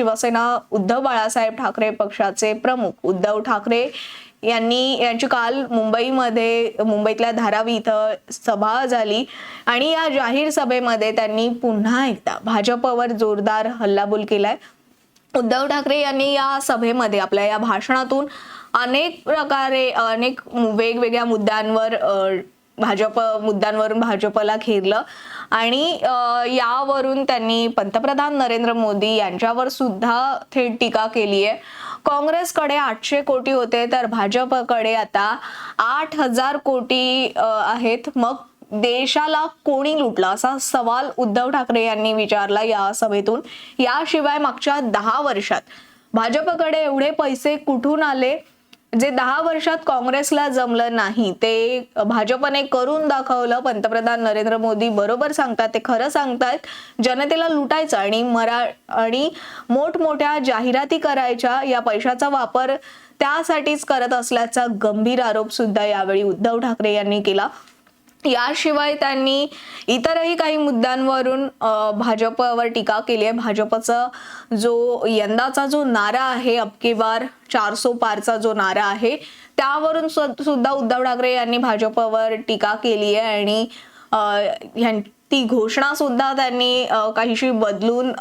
शिवसेना उद्धव बाळासाहेब ठाकरे पक्षाचे प्रमुख. उद्धव ठाकरे यांनी यांची काल मुंबईमध्ये मुंबईतल्या धारावी इथं सभा झाली आणि या जाहीर सभेमध्ये त्यांनी पुन्हा एकदा भाजपवर जोरदार हल्लाबोल केलाय. उद्धव ठाकरे यांनी या सभेमध्ये आपल्या या भाषणातून अनेक प्रकारे अनेक वेगवेगळ्या मुद्द्यांवर भाजप मुद्द्यांवरून भाजपला घेरलं. आणि यावरून त्यांनी पंतप्रधान नरेंद्र मोदी यांच्यावर सुद्धा थेट टीका केली आहे काँग्रेसकडे आठशे कोटी होते तर भाजपकडे आता आठ हजार कोटी आहेत. मग देशाला कोणी लुटला? असा सवाल उद्धव ठाकरे यांनी विचारला या सभेतून. याशिवाय मागच्या दहा वर्षात भाजपकडे एवढे पैसे कुठून आले? जे दहा वर्षात काँग्रेसला जमलं नाही ते भाजपने करून दाखवलं पंतप्रधान नरेंद्र मोदी बरोबर सांगतात ते खरं सांगतात जनतेला लुटायचं आणि मरा आणि मोठमोठ्या जाहिराती करायच्या या पैशाचा वापर त्यासाठीच करत असल्याचा गंभीर आरोप सुद्धा यावेळी उद्धव ठाकरे यांनी केला. याशिवाय त्यांनी इतरही काही मुद्द्यांवरून भाजपवर टीका केली आहे. भाजपचा जो यंदाचा जो नारा आहे अबकी बार चारसो पारचा जो नारा आहे त्यावरून सु- सुद्धा उद्धव ठाकरे यांनी भाजपवर टीका केली आहे आणि ह्यां- ती घोषणा सुद्धा त्यांनी काहीशी बदलून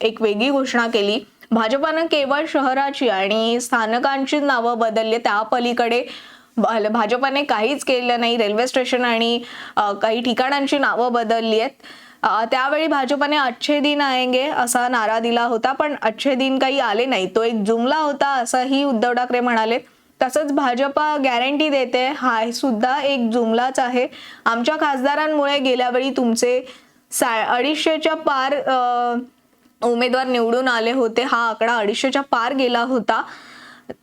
एक वेगळी घोषणा केली. भाजपानं केवळ शहराची आणि स्थानकांची नावं बदलली त्या पलीकडे भाजपाने काहीच केलं नाही. रेल्वे स्टेशन आणि काही ठिकाणांची नावं बदलली आहेत. त्यावेळी भाजपाने अच्छे दिन आएंगे असा नारा दिला होता पण अच्छे दिन काही आले नाही. तो एक जुमला होता असंही उद्धव ठाकरे म्हणाले. तसंच भाजपा गॅरंटी देते. हा सुद्धा एक जुमलाच आहे. आमच्या खासदारांमुळे गेल्या वेळी तुमचे सा अडीचशेच्या पार उमेदवार निवडून आले होते. हा आकडा अडीचशेच्या पार गेला होता.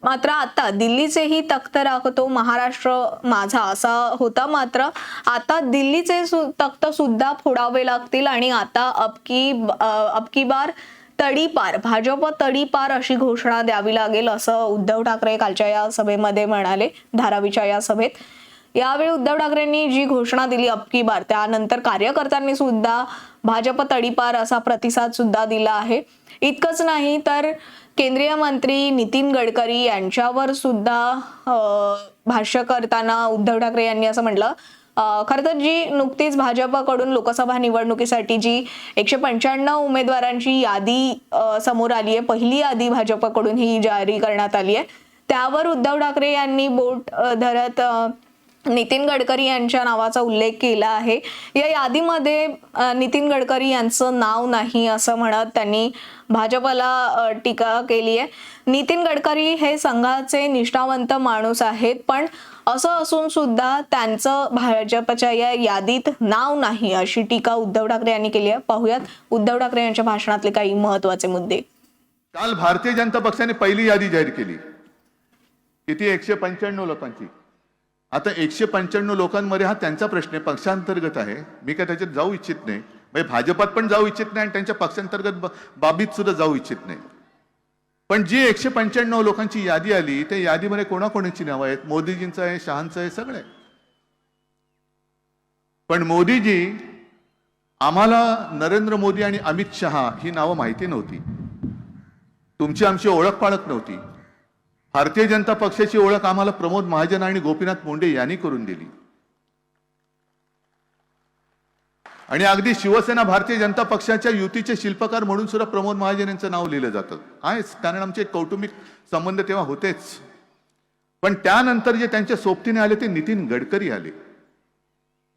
मात्र आता दिल्लीचेही तख्त राखतो महाराष्ट्र माझा असा होता मात्र आता दिल्लीचे तख्त सुद्धा फोडावे लागतील आणि आता अबकी अबकी बार तडीपार भाजप तडीपार अशी घोषणा द्यावी लागेल असं उद्धव ठाकरे कालच्या या सभेमध्ये म्हणाले धारावीच्या या सभेत. यावेळी उद्धव ठाकरेंनी जी घोषणा दिली अबकी बार त्यानंतर कार्यकर्त्यांनी सुद्धा भाजप तडीपार असा प्रतिसाद सुद्धा दिला आहे. इतकंच नाही तर केंद्रीय मंत्री नितीन गडकरी यांच्यावर सुद्धा भाष्य करताना उद्धव ठाकरे यांनी असं म्हटलं खरं तर जी नुकतीच भाजपकडून लोकसभा निवडणुकीसाठी जी एकशे पंच्याण्णव उमेदवारांची यादी समोर आली आहे पहिली यादी भाजपकडून ही जारी करण्यात आली आहे त्यावर उद्धव ठाकरे यांनी बोट धरत नितीन गडकरी यांच्या नावाचा उल्लेख केला आहे. या यादीमध्ये नितीन गडकरी यांचं नाव नाही असं म्हणत त्यांनी भाजपला टीका केली आहे. नितीन गडकरी हे संघाचे निष्ठावंत माणूस आहेत पण असं असून सुद्धा त्यांचं भाजपच्या या यादीत नाव नाही अशी टीका उद्धव ठाकरे यांनी केली आहे. पाहुयात उद्धव ठाकरे यांच्या भाषणातले काही महत्त्वाचे मुद्दे. काल भारतीय जनता पक्षाने पहिली यादी जाहीर केली. किती? एकशे पंच्याण्णव लोकांची. आता एकशे पंच्याण्णव लोकांमध्ये हा त्यांचा प्रश्न आहे पक्षांतर्गत आहे. मी काय त्याच्यात जाऊ इच्छित नाही. म्हणजे भाजपात पण जाऊ इच्छित नाही आणि त्यांच्या पक्षांतर्गत ब- बाबीत सुद्धा जाऊ इच्छित नाही. पण जी एकशे पंच्याण्णव लोकांची यादी आली त्या यादीमध्ये कोणाकोणाची नावं आहेत? मोदीजींचं आहे शहांचं आहे सगळं आहे. पण मोदीजी आम्हाला नरेंद्र मोदी आणि अमित शहा ही नावं माहिती नव्हती. तुमची आमची ओळख पाळख नव्हती. भारतीय जनता पक्षाची ओळख आम्हाला प्रमोद महाजन आणि गोपीनाथ मुंडे यांनी करून दिली. आणि अगदी शिवसेना भारतीय जनता पक्षाच्या युतीचे शिल्पकार म्हणून सुद्धा प्रमोद महाजन यांचं नाव लिहिलं जातं. आहेच कारण आमचे कौटुंबिक संबंध तेव्हा होतेच. पण त्यानंतर जे त्यांच्या सोबतीने आले ते नितीन गडकरी आले.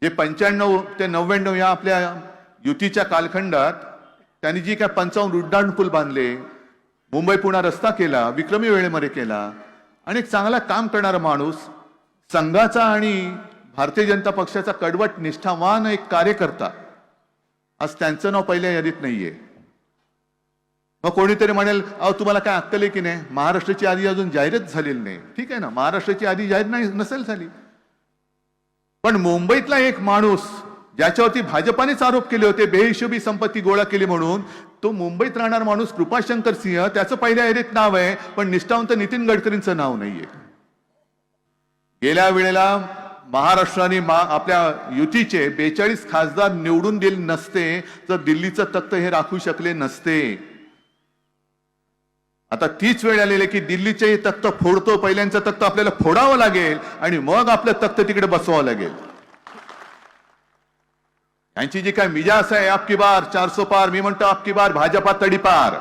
जे पंच्याण्णव ते नव्याण्णव या आपल्या युतीच्या कालखंडात त्यांनी जी काय पंचावन्न उड्डाण पूल बांधले मुंबई पुणा रस्ता केला विक्रमी वेळेमध्ये केला. आणि एक चांगला काम करणारा माणूस संघाचा आणि भारतीय जनता पक्षाचा कडवट निष्ठावान एक कार्यकर्ता. आज त्यांचं नाव पहिल्या यादीत नाहीये. मग कोणीतरी म्हणेल अहो तुम्हाला काय अक्कल आहे की नाही? महाराष्ट्राची यादी अजून जाहीरच झालेली नाही. ठीक आहे ना महाराष्ट्राची यादी जाहीर नाही नसेल झाली. पण मुंबईतला एक माणूस ज्याच्यावरती भाजपानेच आरोप केले होते बेहिशोबी संपत्ती गोळा केली म्हणून. तो मुंबईत राहणार माणूस कृपाशंकर सिंह त्याचं पहिल्या यादीत नाव आहे पण निष्ठावंत नितीन गडकरींचं नाव नाहीये. गेल्या वेळेला महाराष्ट्राने मा आपल्या युतीचे बेचाळीस खासदार निवडून दिले नसते तर दिल्लीचं तख्त हे राखू शकले नसते. आता तीच वेळ आलेली की दिल्लीचे हे तख्त फोडतो पहिल्यांचं तख्त आपल्याला फोडावं लागेल आणि मग आपलं तख्त तिकडे बसवावं लागेल. यांची जी काय मिजास आहे आपकी बार चारसो पार मी म्हणतो आपकी बार भाजपा तडीपार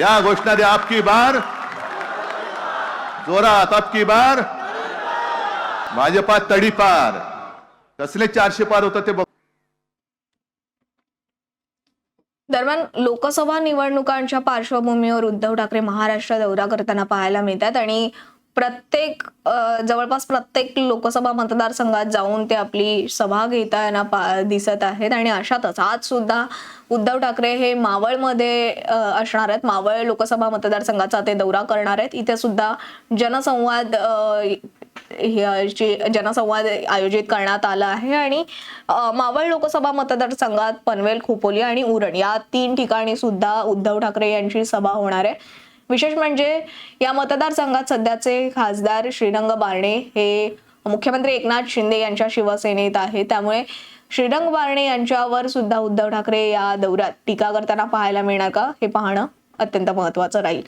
या घोषणा द्या आपकी बार? जोरात आपकी बार? भाजपा तडीपार कसले चारशे पार होतं ते बघ। दरम्यान लोकसभा निवडणुकांच्या पार्श्वभूमीवर उद्धव ठाकरे महाराष्ट्र दौरा करताना पाहायला मिळतात आणि प्रत्येक जवळपास प्रत्येक लोकसभा मतदारसंघात जाऊन ते आपली सभा घेताना पा दिसत आहेत आणि अशातच आज सुद्धा उद्धव ठाकरे हे मावळमध्ये असणार आहेत. मावळ लोकसभा मतदारसंघाचा ते दौरा करणार आहेत. इथे सुद्धा जनसंवाद जनसंवाद आयोजित करण्यात आला आहे आणि मावळ लोकसभा मतदारसंघात पनवेल खोपोली आणि उरण या तीन ठिकाणी सुद्धा उद्धव ठाकरे यांची सभा होणार आहे. विशेष म्हणजे या मतदारसंघात सध्याचे खासदार श्रीरंग बारणे हे मुख्यमंत्री एकनाथ शिंदे यांच्या शिवसेनेत आहे त्यामुळे श्रीरंग बारणे यांच्यावर सुद्धा उद्धव ठाकरे या दौऱ्यात टीका करताना पाहायला मिळणार का? हे पाहणं अत्यंत महत्वाचं राहील.